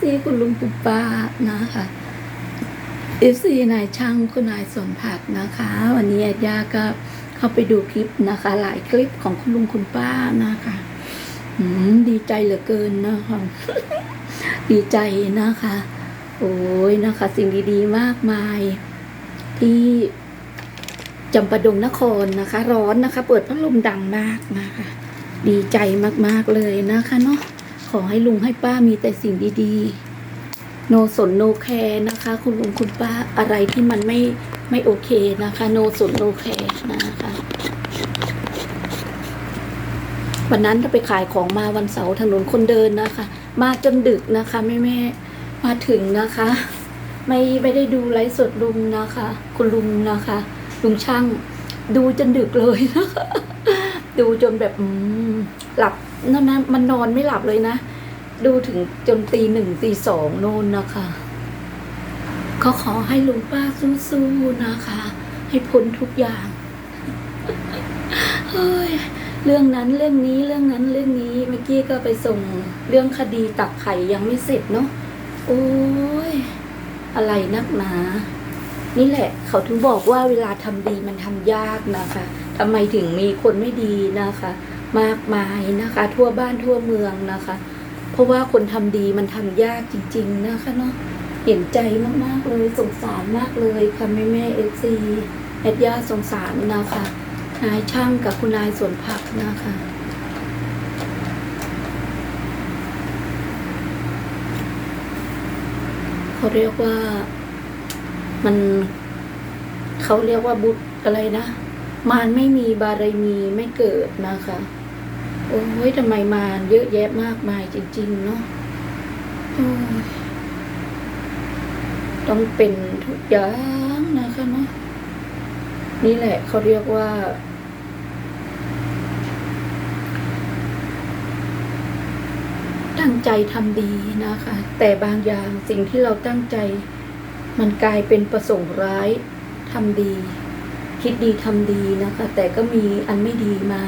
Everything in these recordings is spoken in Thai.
ซีคุณลุงคุณป้านะคะเอฟซีนายช่างคุณนายสวนผักนะคะ วันนี้แอดยาก็เข้าไปดูคลิปนะคะ หลายคลิปของคุณลุงคุณป้านะคะอืมดีใจเหลือเกินนะคะดีใจนะคะ โอ้ยนะคะ สิ่งดีๆมากมาย ที่จำปาดงนครนะคะ ร้อนนะคะ เปิดพัดลมดังมากนะคะ ดีใจมากๆเลยนะคะเนาะ ขอให้ลุงให้ป้ามีแต่สิ่งดีๆ โนสนโนแคร์นะคะ คุณลุงคุณป้าอะไรที่มันไม่ไม่โอเคนะคะ โนสนโนแคร์นะคะวันนั้นถ้าไปขายของมาวันเสาร์ถนนคนเดินนะคะ มาจนดึกนะคะแม่แม่มาถึงนะคะ ไม่ไม่ได้ดูไลฟ์สดลุงนะคะ คุณลุงนะคะ ลุงช่าง ดูจนดึกเลยนะคะดูจนแบบหลับ นั่นนะมันนอนไม่หลับเลยนะ ดูถึงจนตีหนึ่งตีสองโน่นนะคะก็ขอให้ลุงป้าสู้ๆนะคะ ให้พ้นทุกอย่างเฮ้ยเรื่องนั้นเรื่องนี้เรื่องนั้นเรื่องนี้เมื่อกี้ก็ไปส่งเรื่องคดีตักไข่ยังไม่เสร็จเนาะโอ้ยอะไรนักหนา นี่แหละ เขาถึงบอกว่าเวลาทำดีมันทำยากนะคะทำไมถึงมีคนไม่ดีนะคะ มากมายนะคะ ทั่วบ้านทั่วเมืองนะคะ เพราะว่าคนทำดีมันทำยากจริง ๆ นะคะเนาะเห็นใจมากๆเลยสงสารมากเลยค่ะแม่แม่เอฟซีแอดยาสงสารนะคะนายช่างกับคุณนายสวนผักนะคะเขาเรียกว่ามันเขาเรียกว่าบุตรอะไรนะ มารไม่มีบารมีไม่เกิดนะคะ โอ้ยทำไมมาเยอะแยะมากมายจริง ๆ เนาะต้องเป็นทุกอย่างนะคะเนาะนี่แหละเขาเรียกว่า ตั้งใจทำดีนะคะ แต่บางอย่างสิ่งที่เราตั้งใจ มันกลายเป็นประสงค์ร้ายทำดี คิดดีทำดีนะคะ แต่ก็มีอันไม่ดีมา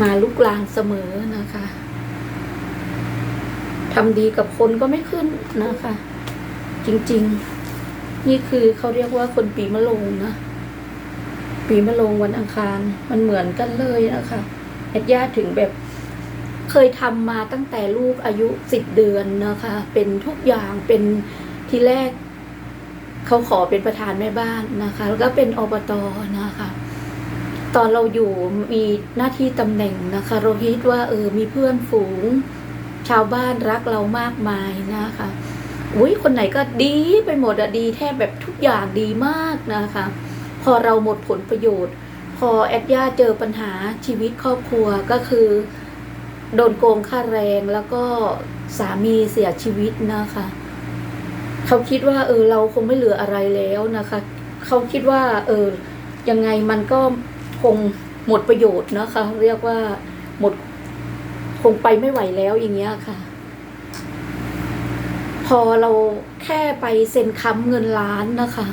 มาลุกลานเสมอนะคะทำดีกับคนก็ไม่ขึ้นนะคะ จริงๆ นี่คือเขาเรียกว่าคนปีมะโรงนะ ปีมะโรงวันอังคารมันเหมือนกันเลยนะคะแอดญาติถึงแบบเคยทำมาตั้งแต่ลูกอายุสิบเดือนนะคะ เป็นทุกอย่างเป็นที่แรกเขาขอเป็นประธานแม่บ้านนะคะ แล้วก็เป็นอบตนะคะ ตอนเราอยู่มีหน้าที่ตำแหน่งนะคะ เราคิดว่าเออมีเพื่อนฝูง ชาวบ้านรักเรามากมายนะคะอุ้ยคนไหนก็ดีไปหมดอะดีแทบแบบทุกอย่างดีมากนะคะ พอเราหมดผลประโยชน์ พอแอดย่าเจอปัญหาชีวิตครอบครัวก็คือ โดนโกงค่าแรงแล้วก็สามีเสียชีวิตนะคะ เขาคิดว่า เออ เราคงไม่เหลืออะไรแล้วนะคะ เขาคิดว่า เออยังไงมันก็ คงหมดประโยชน์นะคะเรียกว่าหมดคงไปไม่ไหวแล้วอย่างเงี้ยค่ะ พอเราแค่ไปเซ็นค้ำเงินล้านนะคะ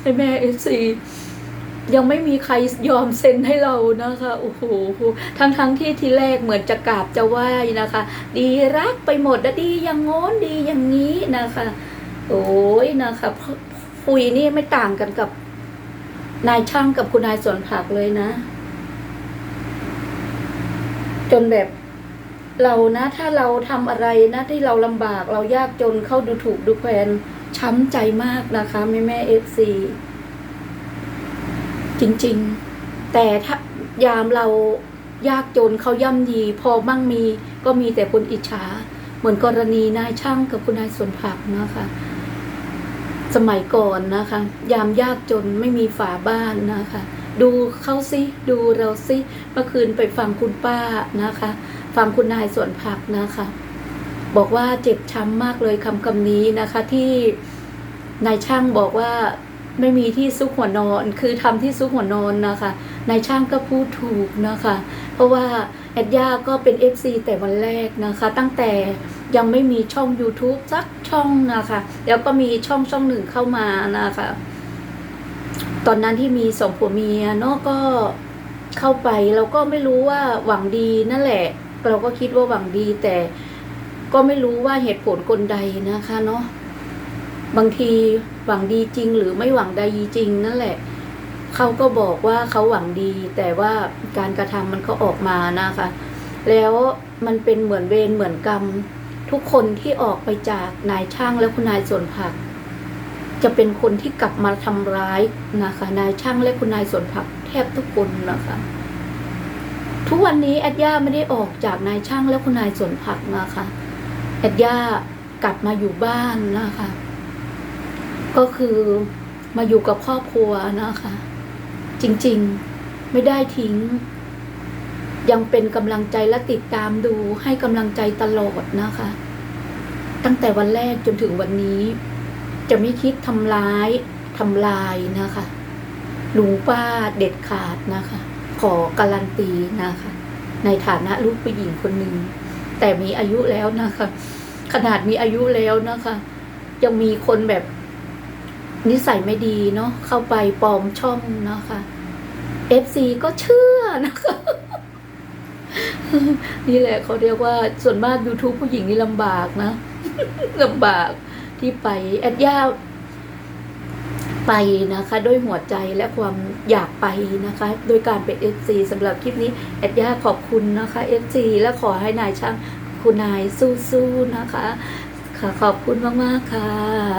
ให้แม่เอซียังไม่มีใครยอมเซ็นให้เรานะคะโอ้โหทั้งทั้งที่ทีแรกเหมือนจะกราบจะไหว้นะคะ ดีรักไปหมดนะดีอย่างโง้นดีอย่างนี้นะคะ โอ้ยนะคะคุยนี่ไม่ต่างกันกับ นายช่างกับคุณนายสวนผักเลยนะ จนแบบเรานะ ถ้าเราทำอะไรนะที่เราลำบากเรายากจนเข้าดูถูกดูแคลนช้ำใจมากนะคะ แม่แม่เอฟซีจริงๆ แต่ถ้ายามเรายากจนเขาย่ำยี พอมั่งมีก็มีแต่คนอิจฉา เหมือนกรณีนายช่างกับคุณนายสวนผักนะคะ สมัยก่อนนะคะ ยามยากจนไม่มีฝาบ้านนะคะ ดูเขาซิดูเราซิเมื่อคืนไปฟังคุณป้านะคะ ฟังคุณนายสวนผักนะคะ บอกว่าเจ็บช้ำมากเลยคำคำนี้นะคะ ที่นายช่างบอกว่าไม่มีที่ซุกหัวนอน คือทำที่ซุกหัวนอนนะคะ นายช่างก็พูดถูกนะคะ เพราะว่าแอดย่าก็เป็น FC แต่วันแรกนะคะ ตั้งแต่ยังไม่มีช่อง YouTube สักช่องนะคะ แล้วก็มีช่องช่องหนึ่งเข้ามานะคะ ตอนนั้นที่มีสองผัวเมียเนาะก็เข้าไปเราก็ไม่รู้ว่าหวังดีนั่นแหละ เราก็คิดว่าหวังดีแต่ก็ไม่รู้ว่าเหตุผลคนใดนะคะเนาะบางทีหวังดีจริงหรือไม่หวังดีจริงนั่นแหละ เขาก็บอกว่าเขาหวังดี แต่ว่าการกระทำมันก็ออกมานะคะ แล้วมันเป็นเหมือนเวรเหมือนกรรม ทุกคนที่ออกไปจากนายช่างและคุณนายสวนผัก จะเป็นคนที่กลับมาทำร้ายนะคะ นายช่างและคุณนายสวนผัก แทบทุกคนนะคะ ทุกวันนี้แอดย่าไม่ได้ออกจากนายช่างและคุณนายสวนผักนะคะแอดย่ากลับมาอยู่บ้านนะคะ ก็คือมาอยู่กับครอบครัวนะคะ จริงๆ ไม่ได้ทิ้ง ยังเป็นกำลังใจและติดตามดูให้กำลังใจตลอดนะคะ ตั้งแต่วันแรกจนถึงวันนี้ จะไม่คิดทำร้ายทำลายนะคะลุงป้าเด็ดขาดนะคะ ขอการันตีนะคะ ในฐานะลูกผู้หญิงคนหนึ่งแต่มีอายุแล้วนะคะ ขนาดมีอายุแล้วนะคะ ยังมีคนแบบนิสัยไม่ดีเนาะเข้าไปปลอมช่องนะคะ FC ก็เชื่อนะคะนี่แหละเขาเรียกว่าส่วนมาก YouTube ผู้หญิงนี่ลำบากนะลำบากที่ไปแอดย่าไปนะคะ ด้วยหัวใจและความอยากไปนะคะ โดยการเป็น FC สำหรับคลิปนี้แอดย่าขอบคุณนะคะ FC และขอให้นายช่างคุณนายสู้ๆนะคะ ค่ะขอบคุณมาก ๆ ค่ะ